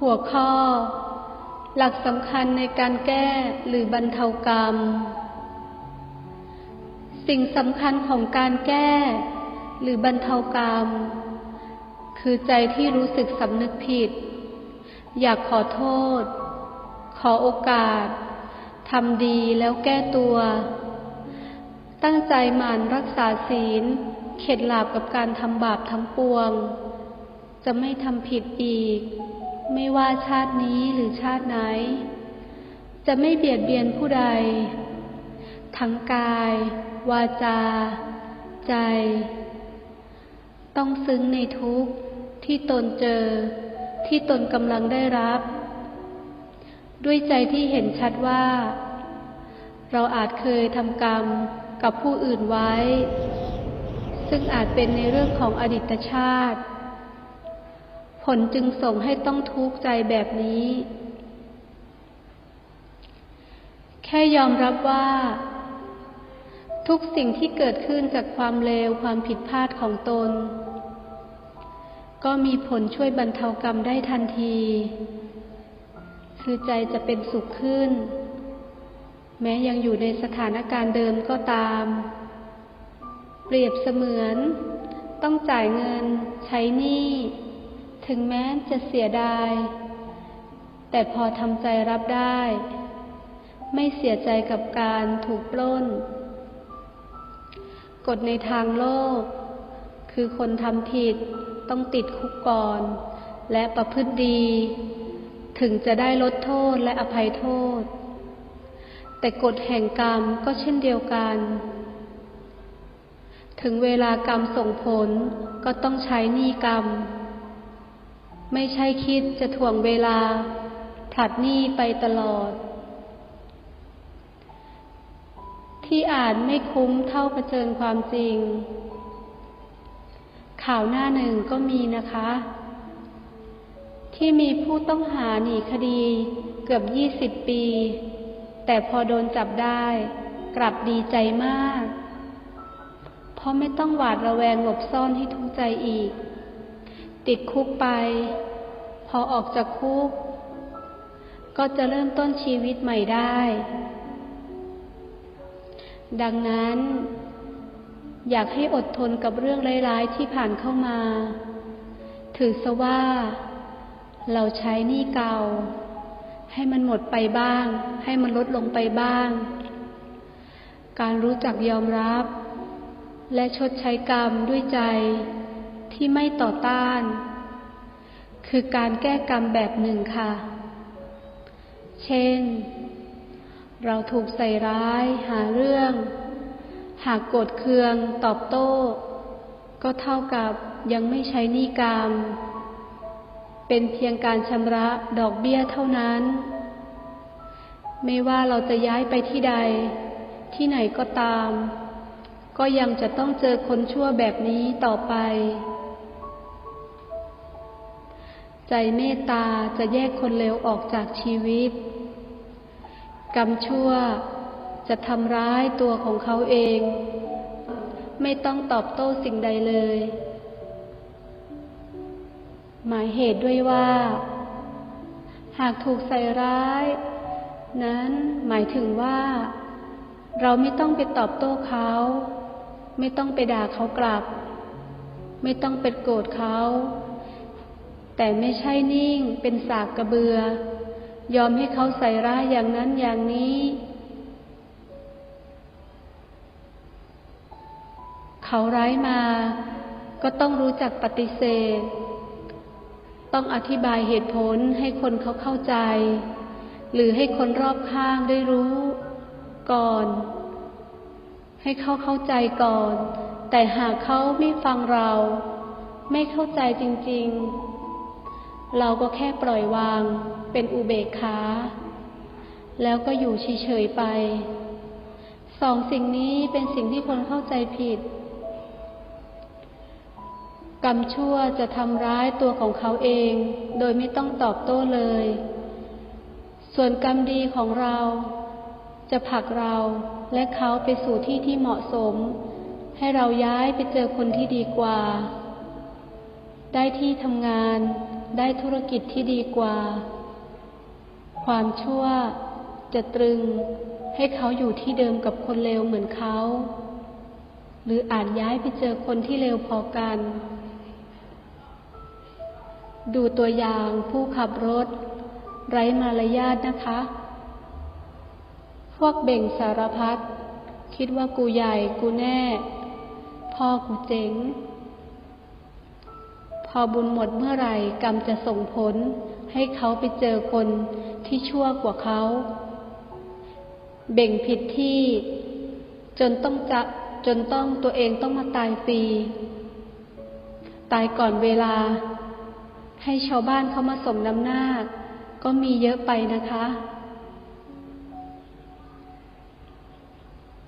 หัวข้อ หลักสำคัญในการแก้หรือบรรเทากรรม สิ่งสำคัญของการแก้ หรือบรรเทากรรม คือใจที่รู้สึกสำนึกผิด อยากขอโทษ ขอโอกาสทำดีแล้วแก้ตัว ตั้งใจหมั่นรักษาศีล เข็ดหลาบกับการทำบาปทั้งปวง จะไม่ทำผิดอีก ไม่ว่าชาตินี้หรือชาติไหน จะไม่เบียดเบียนผู้ใด ทั้งกาย วาจา ใจ ต้องซึ้งในทุกข์ที่ตนเจอ ที่ตนกำลังได้รับ ด้วยใจที่เห็นชัดว่า เราอาจเคยทำกรรมกับผู้อื่นไว้ ซึ่งอาจเป็นในเรื่องของอดีตชาติ ผลจึงส่งให้ต้องทุกข์ใจแบบนี้ แค่ยอมรับว่า ทุกสิ่งที่เกิดขึ้นจากความเลวความผิดพลาดของตน ก็มีผลช่วยบรรเทากรรมได้ทันที คือใจจะเป็นสุขขึ้น แม้ยังอยู่ในสถานการณ์เดิมก็ตาม เปรียบเสมือน ต้องจ่ายเงินใช้หนี้ ถึงแม้จะเสียดาย แต่พอทำใจรับได้ ไม่เสียใจกับการถูกปล้น กฎในทางโลก คือคนทำผิดต้องติดคุกก่อน และประพฤติดี ถึงจะได้ลดโทษและอภัยโทษ แต่กฎแห่งกรรมก็เช่นเดียวกันถึงเวลากรรมส่งผลก็ต้องใช้หนี้กรรม ไม่ใช่คิดจะถ่วงเวลาผัดนี้ไปตลอด ที่อาจไม่คุ้มเท่าเผชิญความจริง ข่าวหน้าหนึ่งก็มีนะคะ ที่มีผู้ต้องหาหนีคดีเกือบยี่สิบปี แต่พอโดนจับได้กลับดีใจมาก เพราะไม่ต้องหวาดระแวงหลบซ่อนให้ทุกข์ใจอีก ติดคุกไป พอออกจากคุก ก็จะเริ่มต้นชีวิตใหม่ได้ ดังนั้น อยากให้อดทนกับเรื่องร้ายๆที่ผ่านเข้ามา ถือซะว่า เราใช้หนี้เก่า ให้มันหมดไปบ้าง ให้มันลดลงไปบ้าง การรู้จักยอมรับ และชดใช้กรรมด้วยใจ ที่ไม่ต่อต้าน คือการแก้กรรมแบบหนึ่งค่ะ เช่น เราถูกใส่ร้ายหาเรื่อง หากโกรธเคืองตอบโต้ ก็เท่ากับยังไม่ใช้นี้กรรม เป็นเพียงการชำระดอกเบี้ยเท่านั้น ไม่ว่าเราจะย้ายไปที่ใด ที่ไหนก็ตามก็ยังจะต้องเจอคนชั่วแบบนี้ต่อไป ใจเมตตาจะแยกคนเลวออกจากชีวิต กรรมชั่วจะทำร้ายตัวของเขาเอง ไม่ต้องตอบโต้สิ่งใดเลย หมายเหตุด้วยว่า หากถูกใส่ร้าย นั้นหมายถึงว่า เราไม่ต้องไปตอบโต้เขา ไม่ต้องไปด่าเขากลับ ไม่ต้องเป็นโกรธเขา แต่ไม่ใช่นิ่งเป็นสากกระเบือ ยอมให้เขาใส่ร้ายอย่างนั้นอย่างนี้ เขาร้ายมา ก็ต้องรู้จักปฏิเสธ ต้องอธิบายเหตุผลให้คนเขาเข้าใจ หรือให้คนรอบข้างได้รู้ก่อน ให้เขาเข้าใจก่อน แต่หากเขาไม่ฟังเรา ไม่เข้าใจจริง ๆ เราก็แค่ปล่อยวางเป็นอุเบกขาแล้วก็อยู่เฉยๆไป สองสิ่งนี้เป็นสิ่งที่คนเข้าใจผิด กรรมชั่วจะทำร้ายตัวของเขาเอง โดยไม่ต้องตอบโต้เลย ส่วนกรรมดีของเราจะผลักเราและเขาไปสู่ที่ที่เหมาะสม ให้เราย้ายไปเจอคนที่ดีกว่า ได้ที่ทำงาน ได้ธุรกิจที่ดีกว่า ความชั่วจะตรึงให้เขาอยู่ที่เดิมกับคนเลวเหมือนเขา หรืออาจย้ายไปเจอคนที่เลวพอกัน ดูตัวอย่างผู้ขับรถ ไร้มารยาทนะคะ พวกเบ่งสารพัดคิดว่ากูใหญ่กูแน่ พ่อกูเจ๋ง พอบุญหมดเมื่อไหร่กรรมจะส่งผล ให้เขาไปเจอคนที่ชั่วกว่าเขา เบ่งผิดที่ จนต้องจะจนต้องตัวเองต้องมาตายฟรีตายก่อนเวลา ให้ชาวบ้านเขามาสมน้ำหน้า ก็มีเยอะไปนะคะ